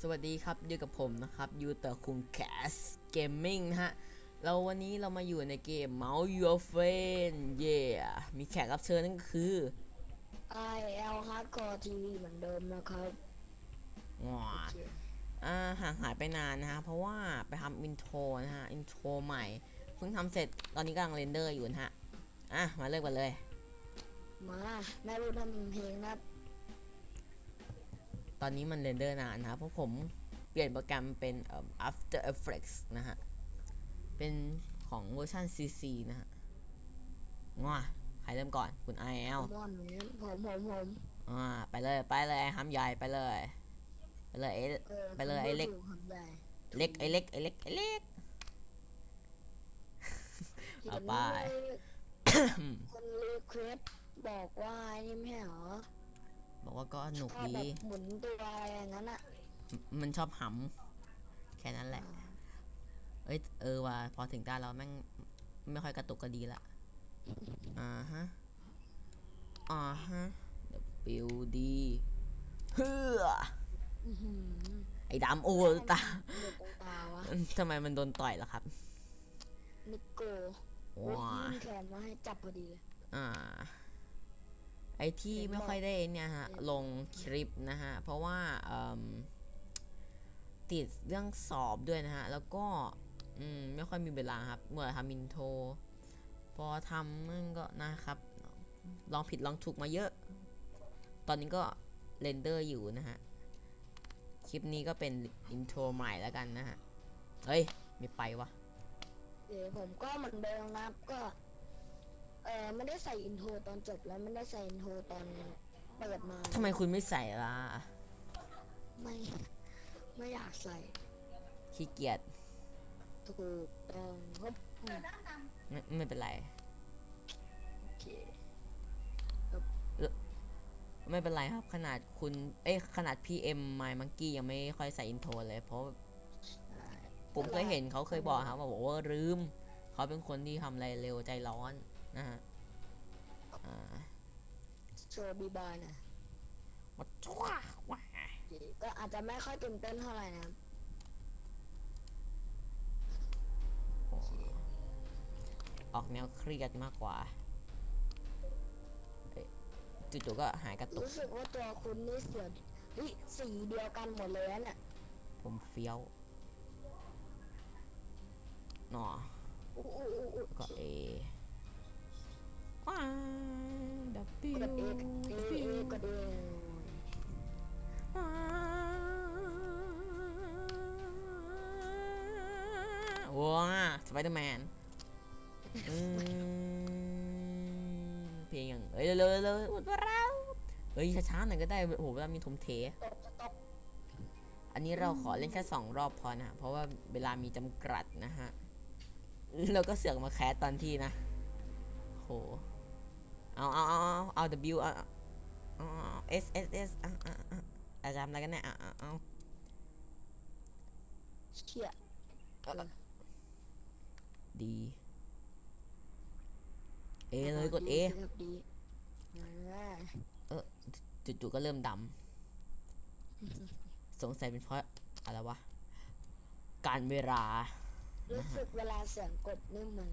สวัสดีครับอยู่กับผมนะครับยูเตอร์คุงแคสเกมมิ่งนะฮะ เราวันนี้เรามาอยู่ในเกม Mouse Your Friend เย่มีแขกรับเชิญนั่นก็คือ I L Hardcore TV เหมือนเดิมนะครับว้าโอเคอ่าห่างหายไปนานนะฮะ เพราะว่าไปทำอินโทรนะฮะ อินโทรใหม่ เพิ่งทำเสร็จตอนนี้กำลังเรนเดอร์อยู่นะฮะ อะ มาเริ่มกันเลย มาแม่รู้ทำเพลงนะครับ ตอนนี้มันเรนเดอร์นานนะครับเพราะผมเปลี่ยนโปรแกรมเป็นเอ่อ After Effects นะฮะ เป็นของเวอร์ชัน CC นะฮะง้อใครเริ่มก่อนคุณ IL มอนเหมือนกันผมผมผมอ่าไปเลยไปเลยห้ามใหญ่ไปเลย ไปเลยไอ้เออไปเลยไอ้เล็กผมถูใหญ่เล็กไอ้เล็กไอ้เล็กไอ้เล็กเอาไปคนรีเควสบอกว่าไอ้นี่ไม่ใช่เหรอ บอกว่าก็หนุกชอบดี แบบหมุนตัวอะไรอย่างนั้นอะมมันชอบหำแค่นั้นแหละ เอ้ยเออว่ะพอถึงตาเราแม่งไม่ค่อยกระตุกก็ดีละ อ่าฮะ อ่าฮะ W D เฮืออื้อหือไอ้ดำโอ้ตาเดือดตรงตาวะทำไมมันโดนต่อยล่ะครับนิโก้ว้ายื่นแขนมาให้จับพอดีเลย อ่า ไอที่ไม่ค่อยได้เนี่ยฮะลงคลิปนะฮะ เพราะว่าเอิ่มติดเรื่องสอบด้วยนะฮะ แล้วก็อืมไม่ค่อยมีเวลาครับเมื่อทำอินโทรพอทำมันก็นะครับ ลองผิดลองถูกมาเยอะ ตอนนี้ก็เรนเดอร์อยู่นะฮะ คลิปนี้ก็เป็นอินโทรใหม่แล้วกันนะฮะ เฮ้ย ไม่ไปวะ เดี๋ยวผมก็เหมือนเดิมนะครับก็ เออไม่ได้ใส่อินโทรตอนจบแล้วไม่ได้ใส่อินโทรตอนเปิดมาทำไมคุณไม่ใส่ล่ะไม่ไม่อยากใส่ขี้เกียจถูกต้องครับอืมไม่ไม่เป็นไรโอเคไม่เป็นไรครับขนาดคุณ เอ้ยขนาด PM My Monkey ยังไม่ค่อยใส่อินโทรเลยเพราะผมเคยเห็นเขาเคยบอกครับว่าบอกว่าลืมเขาเป็นคนที่ทำอะไรเร็วใจร้อน นะฮะอ่าโชว์บีบอยนะวัดชั่วว้าโอเคก็อาจจะไม่ค่อยตื่นเต้นเท่าไหร่นะครับออกแนวเครียดมากกว่าเอ้ยจู่ๆก็หายกระตุก รู้สึกว่าตัวคุณนี่เสียเฮ้ยสีเดียวกันหมดเลยนะเนี่ยผมเฟี้ยวหนออู้อู้อู้อู้ก็เอ ว้าดับบิวกดเอกเอเอกดเอว้าสไปเดอร์แมนเพลงอย่างเอ้ยเร็วๆเร็วๆหมดเวลาเฮ้ยช้าๆหน่อยก็ได้โอ้โหเวลามีทมเทตกจะอันนี้เราขอเล่นแค่สองรอบพอนะฮะเพราะว่าเวลามีจำกัดนะฮะเราก็เสือกมาแคสตอนที่นะ โห เอาเอาเอาเอาเอา W เอาเอาเอา S S S เอาเอาเอาอาจารย์อะไรกันเนี่ยเอาเอาเอาเชี่ยดีเอเลยกด A ครับดีอ่าจู่ๆก็เริ่มดำสงสัยเป็นเพราะอะไรวะ การเวลา รู้สึกเวลาเสียงกดนี่เหมือน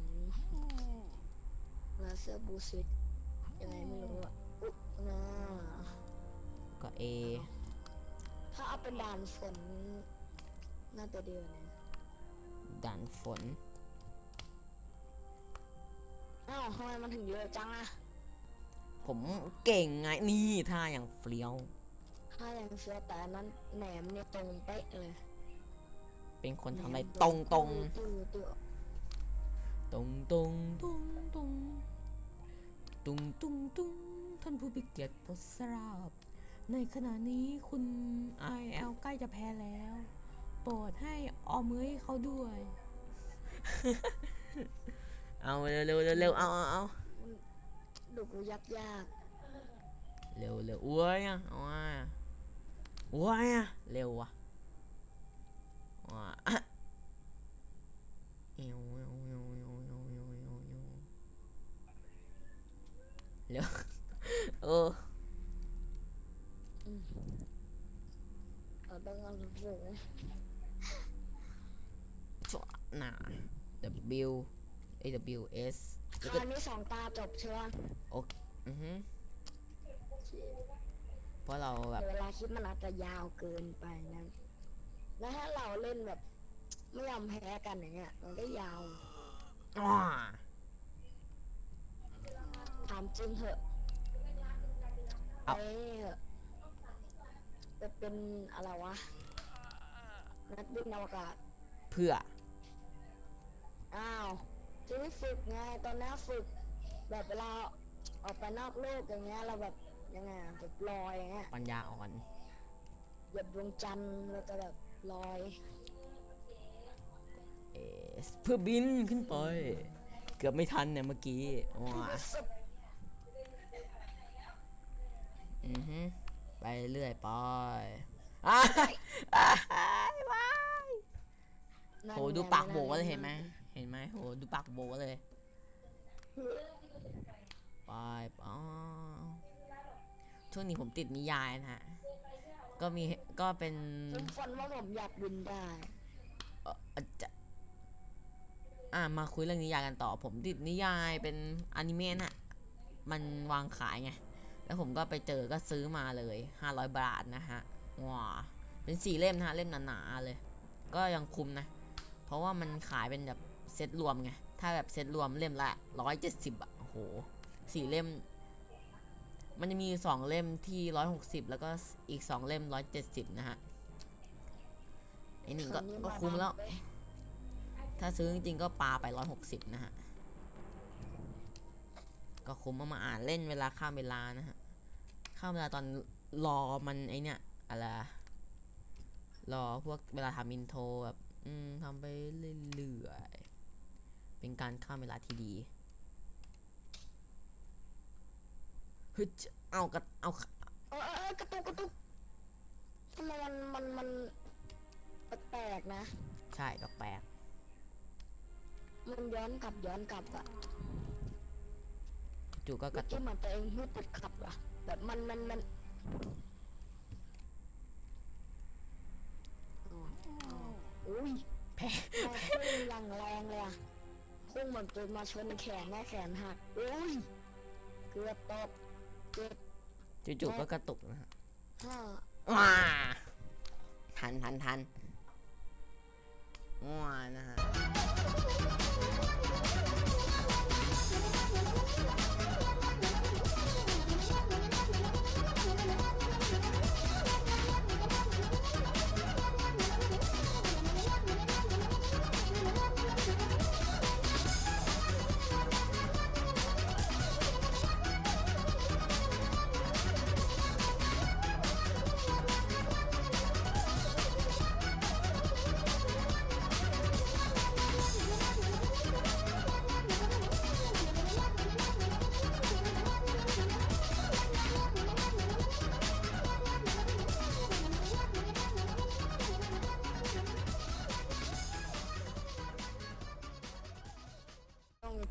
เวลาเสื้อบูซิต ยังไงไม่รู้อะอุ๊ยนะก็ A ถ้าเอาเป็นด่านฝนน่าจะดีกว่านะด่านฝน อ้าวทำไมมันถึงเยอะจังอะผมเก่งไงนี่ท่าอย่างเฟี้ยว ถ้าอย่างเสื้อแต่อันนั้นแหนมเนี่ยตรงเป๊ะเลยเป็นคนทำอะไรตรงตรงตื้อตื้อตรงตรงตรงตรง ตุงตุงตุงท่านผู้พิเกียรติโปรดทราบ ในขณะนี้คุณไอเอลใกล้จะแพ้แล้ว โปรดให้ออมมือให้เขาด้วย เอาเร็วเร็วเร็วเร็วเอาเอาเอาดูกูยากยากเร็วเร็วอ้วยอะเอาอะอ้วยอะเร็วอะว้า เร็วเออๆอืมเอาต้องเอาสูงชั่วหนา W A W S ๆแล้วคก็ราวนี้สองตาจบใช่ไหมอือฮึเพราะเราแบบแต่เวลาคลิปมันอาจจะยาวเกินไปนะ แล้วถ้าเราเล่นแบบ ไม่ยอมแพ้กันอย่างเงี้ย มันก็ยาวอ้า ถามจริงเหอะเอาไปเหอะไปเป็นอะไรวะ นักบินอวกาศ เพื่อ อ้าวจะได้ฝึกไงตอนนี้ฝึก แบบเวลาออกไปนอกโลกอย่างเงี้ยเราแบบยังไงอะแบบลอยอย่างเงี้ยปัญญาอ่อนเหยียบดวงจันทร์เราจะแบบลอย เอสเพื่อบินขึ้นไป เกือบไม่ทันเนี่ยเมื่อกี้ว้าสุด อือฮึไปเรื่อยไปอ้ายอ้ายว้ายนั่นโหไงดูปากโบนั่นเลยไงเห็นไหมเห็นไหมโหดูปากโบเลยไปไปอ๋อช่วงนี้ผมติดนิยายนะฮะก็มีก็เป็นผมฝันว่าผมอยากบินได้เอ่ออาจจะอ่ามาคุยเรื่องนิยายกันต่อผมติดนิยายเป็นอนิเมะน่ะ มันวางขายไง แล้วผมก็ไปเจอก็ซื้อมาเลย 500 บาทนะฮะว้าเป็นสี่เล่มนะฮะเล่มหนาๆเลย ก็ยังคุ้มนะ เพราะว่ามันขายเป็นแบบเซตรวมไง ถ้าแบบเซตรวมเล่มละ170อะโอ้โหสี่เล่ม มันจะมีอยู่สองเล่มที่160แล้วก็อีกสองเล่ม170นะฮะไอหนึ่งก็คราวนี้ก็มาคุ้มแล้วนับเยถ้าซื้อจริงๆก็ปาไป160นะฮะ ก็คุ้มเอามาอ่านเล่นเวลาข้ามเวลานะฮะข้ามเวลาตอนรอมันไอเนี่ยอะไรอะรอพวกเวลาทำอินโทรแบบอืมทำไปเรื่อยๆเป็นการข้ามเวลาที่ดีเฮ้ยจะเอากระเอาเออเออเออกระตุกกระตุกทำไมมันมันมันแปลกๆนะ ใช่ก็แปลกมันย้อนกลับย้อนกลับอะ จู่ก็กเมื่อระตุกี้กเหมือนตัวเองพูดติดขับอะแบบมันมันมันอ๋ออ๋ออุ้ยแพ้แม่พุ่งอย่างแรงเลยอะพุ่งเหมือนจะมาชนแขนแม่แขนหักอุ้ยเกือบตกเจ็บจู่ๆก็กระตุกนะฮะห้าว้าทันทันทันว้านะฮะ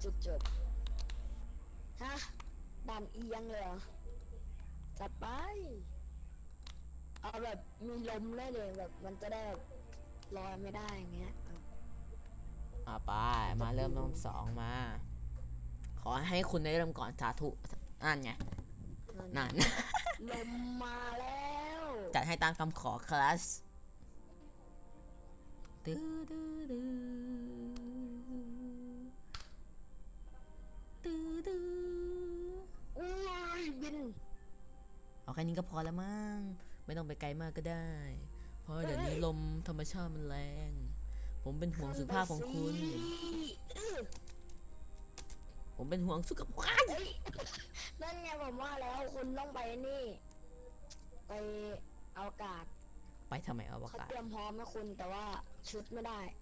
จุดจบฮะด่านเอียงเลยเหรอจัดไป เอาแบบมีลมได้เลยแบบมันจะได้แบบลอยไม่ได้อย่างเงี้ยเอออะไปมาเริ่มรอบสองมา ขอให้คุณได้เริ่มก่อนสาธุนั่นไงนั่นลมมาแล้ว จัดให้ตามคำขอคลาสตื้อ ตื้อตื้อตื้อตื้ออุ้ยบินเอาแค่นี้ก็พอแล้วมั้งไม่ต้องไปไกลมากก็ได้ เพราะเดี๋ยวนี้ลมธรรมชาติมันแรง ผมเป็นห่วงสุขภาพของคุณ ผมเป็นห่วงสุขภาพเอ้ยนั่นไงผมว่าแล้วคุณต้องไปนี่ ไปอวกาศ ไปทำไมอวเขากาศ เตรียมพร้อมให้คุณแต่ว่าชุดไม่ได้พ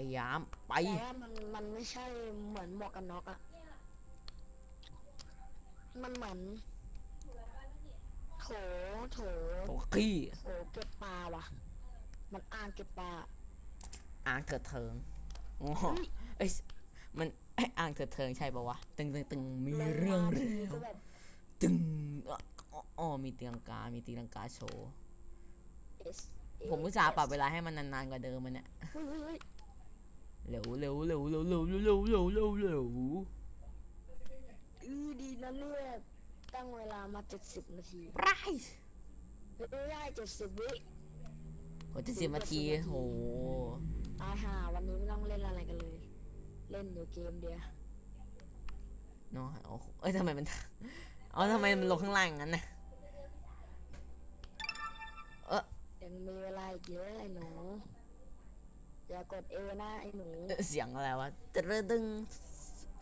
ยายามไป แต่ว่ามันมันไม่ใช่เหมือนหมวกกันน็อกอะมันเหมือนโถโถโอ้ขี้โถเก็บปลาว่ะ มันอ่างเก็บปลาอ่างเถิดเทิงโอ้โหเอ้ยมันเอ้ยอ่างเถิดเทิงใช่ปะวะตึงตึงตึงมีเรื่องลเร็งมาวทีก็แบบตึงอะอ๋ออ๋อมีตีลังกา มีตีลังกาโชว์ S ผมอุตส่าห์ปรับเวลาให้มันนานๆกว่าเดิมมันเนี่ย เร็วเร็วเร็วเร็วเร็วเร็วเร็วเร็วเร็วอือดีนะเนี่ยตั้งเวลามาเจ็ดสิบนาทีไรไม่ได้เจ็ดสิบวิโหจะสิบนาทีโหตายห่าวันนี้ไม่ต้องเล่นอะไรกันเลย เล่นอยู่เกมเดียวเนาะโอ้โหเอ้ยทำไมมันเอาทำไมมันลงข้างล่างอย่างนั้นนะเออยังมีเวลาอีกเยอะไอ้หนู อย่ากดเอนะไอ้หนูเสียงอะไรวะตึ๊ดตึง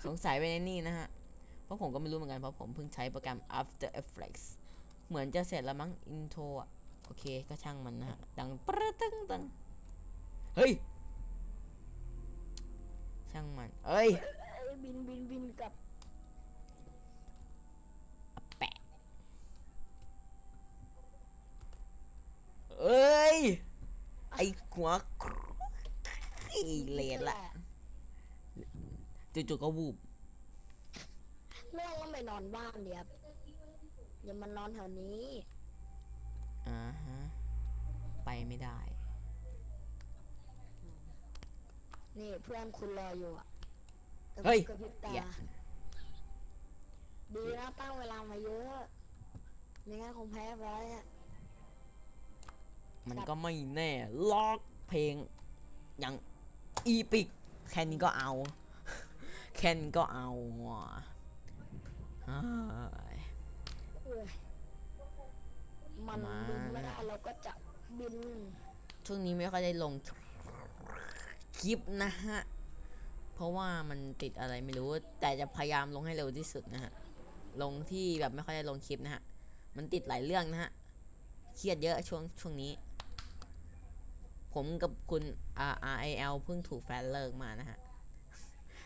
สงสัยไปในนี่นะฮะ เพราะผมก็ไม่รู้เหมือนกันเพราะผมเพิ่งใช้โปรแกรม After Effects เหมือนจะเสร็จแล้วมั้ง intro อะโอเคก็ช่างมันนะฮะ ดังปรึ๊ดตึงตึงเฮ้ย ช่างมันเอ้ยเอ้ย บินบินบินกลับแปะเอ้ย ไอ้หัวไอ้ เลนละจู่ๆก็วูบเรื่องต้องไปนอนบ้านเดียวอย่ามานอนแถวนี้อ่าฮะไปไม่ได้ นี่เพื่อนคุณรออยู่อะกระพริบเฮ้ยกระพริบตาเหี้ยดีนะตั้งเวลามาเยอะไม่งั้นคงแพ้ไปแล้วเนี่ยมันก็ไม่แน่ล็อกเพลงอย่าง อีปิกแค่นี้ก็เอา แค่นี้ก็เอาอมันบินไม่ได้เราก็จะบิน ช่วงนี้ไม่ค่อยได้ลงคลิปนะฮะ เพราะว่ามันติดอะไรไม่รู้ แต่จะพยายามลงให้เร็วที่สุดนะฮะ ลงที่แบบไม่ค่อยได้ลงคลิปนะฮะ มันติดหลายเรื่องนะฮะ เครียดเยอะช่วงช่วงนี้ ผมกับคุณ R R I L เพิ่งถูกแฟนเลิกมานะฮะ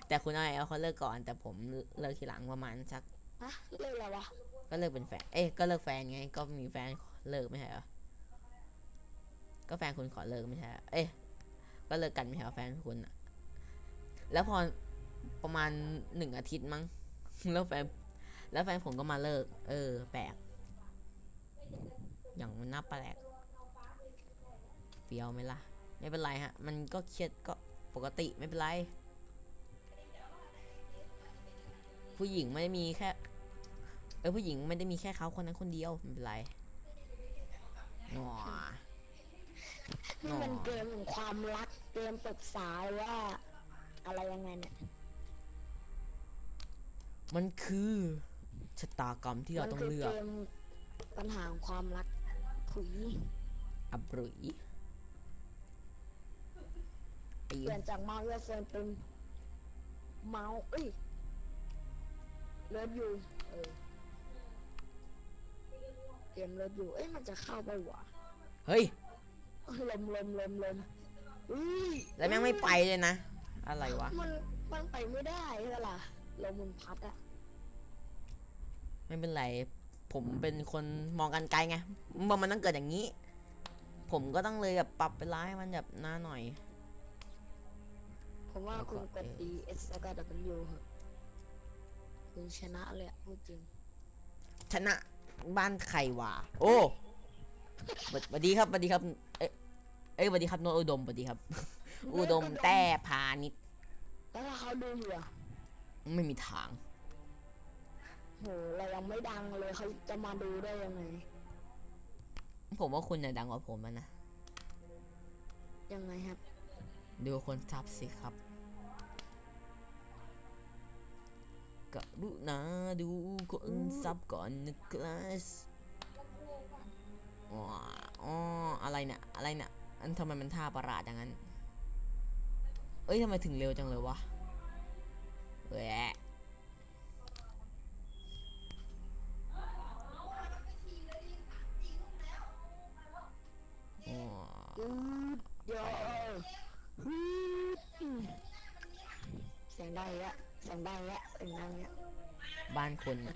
แต่คุณ R I L เขาเลิกก่อน แต่ผมเลิกทีหลังประมาณสักฮะเรื่องอะไรวะก็เลิกเป็นแฟน เอ้ยก็เลิกแฟนไง ก็มีแฟนเลิกไม่ใช่เหรอ ก็แฟนคุณขอเลิกไม่ใช่เหรอเอ้ยก็เลิกกันไม่ใช่เหรอแฟนคุณอะแล้วพอประมาณหนึ่งอาทิตย์มั้ง แล้วแฟน แล้วแฟนผมก็มาเลิก เออ แปลก อย่างมันน่าแปลกเฟี้ยวไหมล่ะ ไม่เป็นไรฮะ มันก็เครียดก็ปกติไม่เป็นไร ผู้หญิงไม่ได้มีแค่ เออผู้หญิงไม่ได้มีแค่เขาคนนั้นคนเดียว ไม่เป็นไรงอนี่มันอ๋อเกมของความรักเกมปรึกษาว่าอะไรยังไงเนี่ยมันคือชะตากรรมที่เราต้องคืเลือกเกมปัญหาของความรักถุยอับรุย ไอ้เปลี่ยนจากเมาส์เลือดเฟิร์นเป็นเมาส์เอ้ยเลิฟอยู่เออเกมเลิฟอยู่เอ้ยมันจะเข้าไปวะเฮ้ยเอ้ยลมลมลมลมอุ้ยแล้วแม่งไม่ไปเลยนะ อะไรวะมันมันไปไม่ได้ใช่ปะล่ะลมมันพัดอะไม่เป็นไรผมเป็นคนมองกันไกลไงมันมันต้องเกิดอย่างนี้ ผมก็ต้องเลยแบบปรับเวลาให้มันแบบหน้าหน่อย ผมว่าแล้วก็คุณกดเอ D S แล้วก็ W เหอะคุณชนะเลยอะพูดจริง ชนะบ้านใครวะโอ้สวัสสวัสดีครับสวัสดีครับ เอ้ยเอ้ยสวัสดีครับโนตอุดมสวัสดีครับ อุดมแต้พาณิชย์แล้วถ้าเขาดูอยู่อะไม่มีทาง โหเรายังไม่ดังเลยเขาจะมาดูได้ยังไง ผมว่าคุณเนี่ยดังกว่าผมอะนะยังไงครับ ดูคนซับสิครับกรุณาดูคนซับก่อนนะครับอ๋ออ๋ออะไรเนี่ยอะไรเนี่ยอันทำไมมันท่าประหลาดอย่างนั้น เอ้ยทำไมถึงเร็วจังเลยวะแหวะอ๋ออืดเดี๋ยวดอืม เสียงดังแล้วสียงดังแล้วเสียงดังแล้วบ้านคน่ะ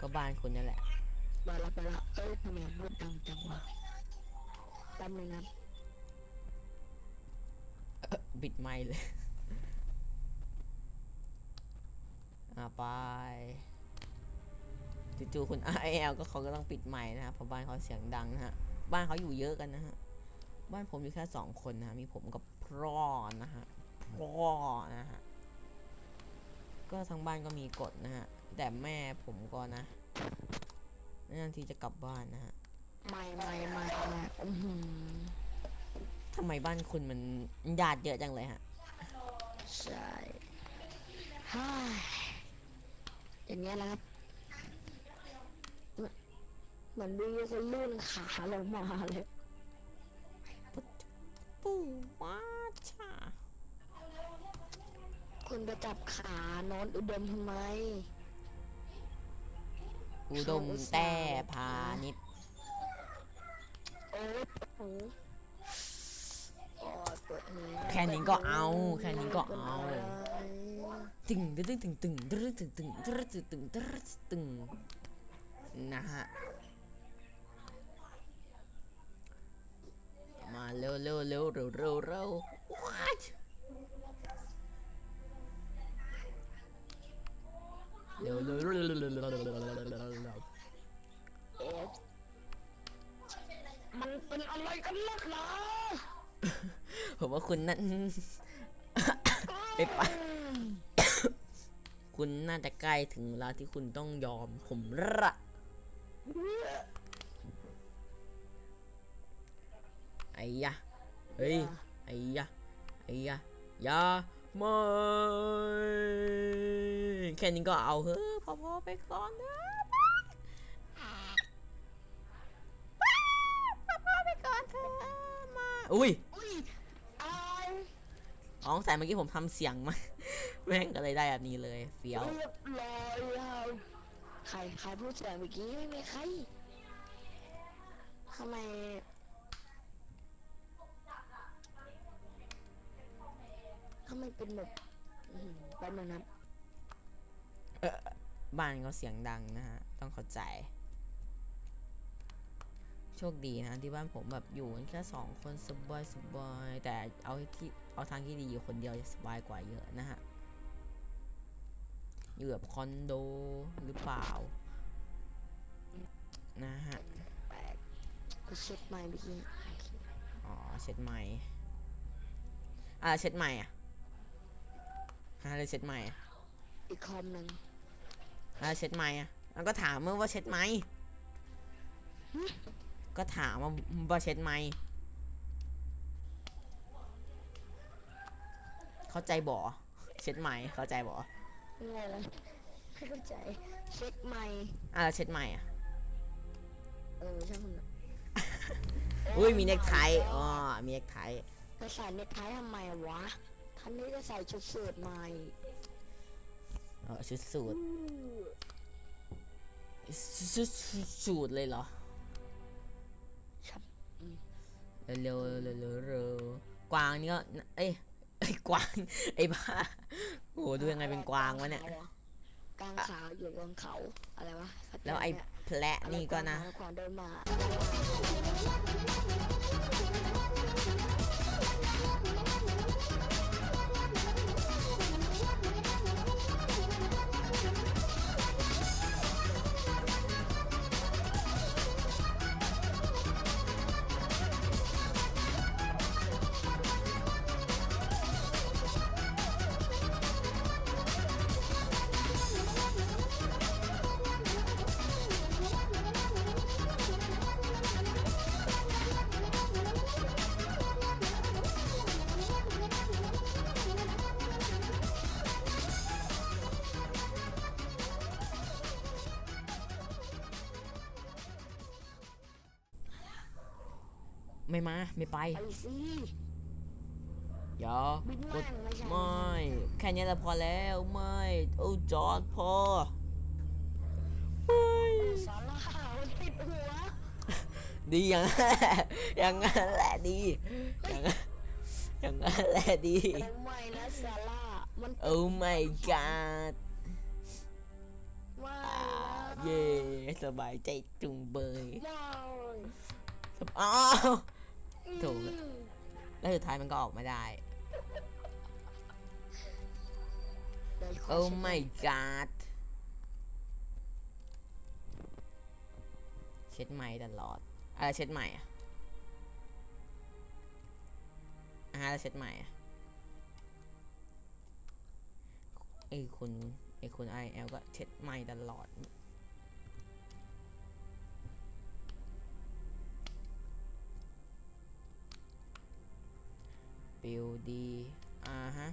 ก็บ้านคุณนั่นแหละไปละไปละเอ้ยทำไมพูดดังจังวะแป๊บนึงนะบิดไม่เลย อะไปจู่ๆคุณ RL ก็เขาก็ต้องปิดไมค์นะฮะเพราะบ้านเขาเสียงดังนะฮะ บ้านเขาอยู่เยอะกันนะฮะ บ้านผมอยู่แค่สองคนนะฮะ มีผมกับพ่อนะฮะ พ่อนะฮะ ก็ทั้งบ้านก็มีกฎนะฮะ แต่แม่ผมก็นะนานทีจะกลับบ้านนะฮะ ไม่ไม่ไม่ไม่อื้อหือทำไมบ้านคุณมันญาติเยอะจังเลยฮะ ใช่ฮ่าอย่างเงี้ยนะครับเหมือนเหมือนดูคนลื่นขาลงมาเลย ปูว้าชา คุณไปจับขาโน้นอุดมทำไม อุดมแต้พาณิชย์โอ๊ยปวดหูโอ๊ยปวดหูแค่นี้ก็เอาแค่นี้ก็เอาป็นไรตึงตึงตึงตึงตึงตึงตึงตึงตึงตึงตึงตึงนะฮะมาเร็วเร็วเร็วเร็วเร็วเร็ว what เอ๊ะมันเป็นอะไรกันนักหนาผมว่าคุณนั่น ไปไป คุณน่าจะใกล้ถึงเวลาที่คุณต้องยอม ผมละไอ้ยะเฮ้ย ไอ้ยะไอ้ยะอยาไม่ แค่นี้ก็เอาเฮ้ยพอๆไปก่อนนะพอๆไปก่อนเถอะมาอุ้ยอุ้ยอายอ๋อแต่เมื่อกี้ผมทำเสียงมาแม่งก็เลยได้แบบนี้เลยเฟี้ยวเรียบร้อยครับใครใครพูดเสียงเมื่อกี้ไม่มีใครทำไมทำไมเป็นแบบอื้อหือแป๊บนึงนะ บ้านเขาเสียงดังนะฮะ ต้องเข้าใจ โชคดีนะ ที่บ้านผมแบบอยู่กันแค่สองคนสบายสบายแต่เอาที่เอาทางที่ดีอยู่คนเดียวจะสบายกว่าเยอะนะฮะ อยู่แบบคอนโดหรือเปล่า นะฮะแปลกก็เช็ดไมค์เมื่อกี้โอเคอ๋อเช็ดใหม่อ่าเช็ดใหม่อะฮะเลยเช็ดใหม่อะอีกคอมหนึ่ง อ่าเช็ดใหม่อะแล้วก็ถามเมื่อว่าเช็ดไหมก็ถามว่าว่าเช็ดไหมเข้าใจบ่เช็ดไหมเข้าใจบ่ยังไงล่ะไม่เข้าใจเช็ดไมค์อะแล้วเช็ดไหมอะเออใช่คุณอุ้ยมีเนคไทอ๋อมีเนคไทจะใส่เนคไททำไมวะท่านนี้จะใส่ชุดสูทใหม่เออชุดสูท ชุดชุดสูทเลยเหรอครับเร็วๆเร็วๆเร็วๆเร็วกวางนี่ก็เอ้ยไอ้ยกวางไอ้บ้าโอ้โหดูยังไงเป็นกวางวะเนี่ยกลางขาวอยู่บนเขาอะไรวะแล้วไอ้แพะนี่ก็นะขวางเดินมา ไม่มา ไม่ไปไปสิอย่าบินกแม่ดงไม่ใช่ไม่ แค่นี้แหละพอแล้วไม่โอ้จอดพอไม่สาระมันติดหัวดีอย่างนั้นแหละอย่างนั้นแหละดีอย่างนั้นอย่างนั้นแหละดี โอ้ไม่นะสาระมันโอ้ my god ไม่อ่านะเย่สบายใจจุงเบย ไม่ อ้าว ถูก อืมแล้วสุดท้ายมันก็ออกมาได้ เดี๋ยวขโอ้ เช็ด my god เช็ดใหม่ตลอดอะไรเช็ดใหม่อะอ่าแล้วเช็ดใหม่อะไอ้คุณไอ้คุณไอเอลก็เช็ดใหม่ตลอด ปิวดีอ่าฮะ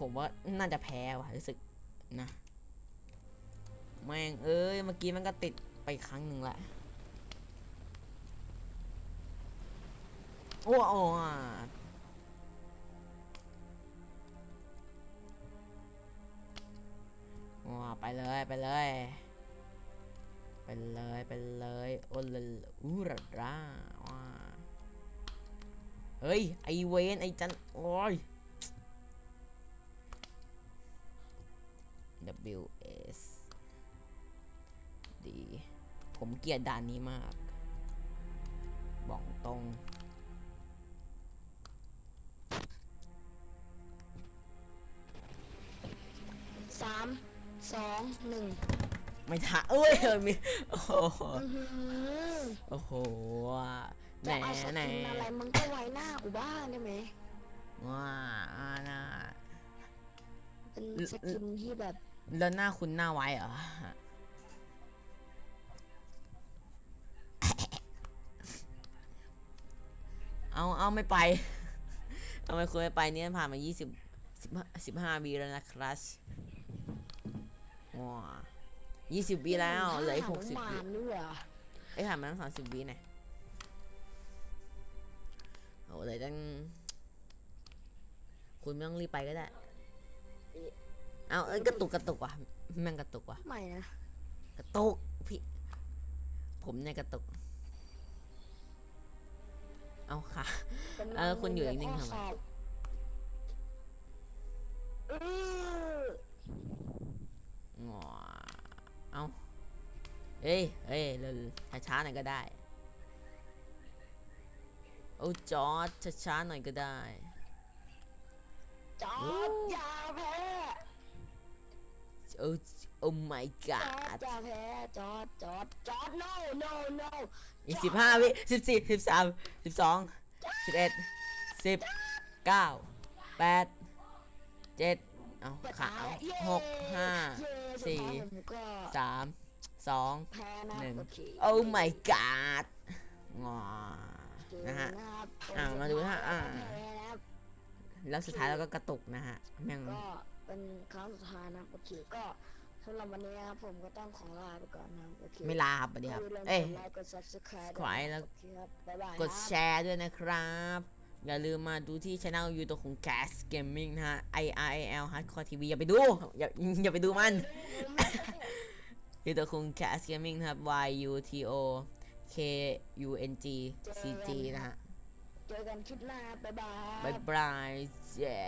ผมว่าน่าจะแพ้ว่ะรู้สึกนะแม่งเอ้ยเมื่อกี้มันก็ติดไปครั้งหนึ่งแหละโอ้โอ้ อะว้าไปเลยไปเลย ไปเลยไปเลยโอลลอูราราว้าเฮ้ย ไอเวนไอจัน โอ้ย W S D ผมเกลียดด่านนี้มาก บอกตรงสาม สองหนึ่งไม่ทันเอ้ยเออมีโอ้โหอื้อหือโอ้โหแหนจะเอาสไหนกินอะไรมึงก็ไว้หน้ากูบ้างได้ไหมว้าอ่าน่าเป็นสกินที่แบบแล้วหน้าคุณหน้าไว้เหรอเอาเอาไม่ไปทำไมคุณไม่ไปเนี่ยผ่านมา 20 15 15วีแล้วนะครับ ว้า20วีแล้ว เหลืออีกหา60หวีมานด้วยเหรอไอ้ยผ่านมาตั้ง30วีเนี่ยโอ้เลยตั้งคุณไม่ต้องรีบไปก็ได้ เอาเอ้ยกระตุกกระตุกว่ะแม่งกระตุกว่ะไม่นะ กระตุกพี่ ผมเนี่ยกระตุก เอาค่ะเป็นเออคุณอยู่นิ่งๆทำไมข้อสอบอื้อ งอเอาเอ้ยเอ้ยเร็วช้าๆหน่อยก็ได้โอ้จอดช้าๆหน่อยก็ได้จอดอย่าแพ้โอ้โอ้ my จอด god อย่าแพ้จอดจอดจอด no no no อีกสิบห้าวิสิบสี่สิบสามสิบสองสิบเอ็ดสิบเก้าแปดเจ็ดเอาขาเอาหกห้าเย้ สี่สุดท้ายผมก็สามสองแพ้นะหนึ่งโอเคโอ้ my god งอเจอนะฮะครับอ่ามาดูนะฮะอ่าแพ้นะครับแล้วสุดท้ายเราก็กระตุกนะฮะแม่งก็เป็นครั้งสุดท้ายนะครับโอเคก็สำหรับวันนี้นะครับผมก็ต้องขอลาไปก่อนนะครับโอเคไม่ลาครับสวัสดีครับอย่าลืมเอ้ยกดไลค์กด subscribe ขวายแล้วโอเคครับบ๊ายบายกดครับแชร์ด้วยนะครับ อย่าลืมมาดูที่ช่องยูทูบของ Gas Gaming นะฮะ I R I L Hardcore TV อย่าไปดู อย่าอย่าไปดูมันยูทูบของ Gas Gaming นะครับ Y U T O K U N G C G นะฮะ เจอกันคลิปหน้า บ๊ายบายบายบายเจ้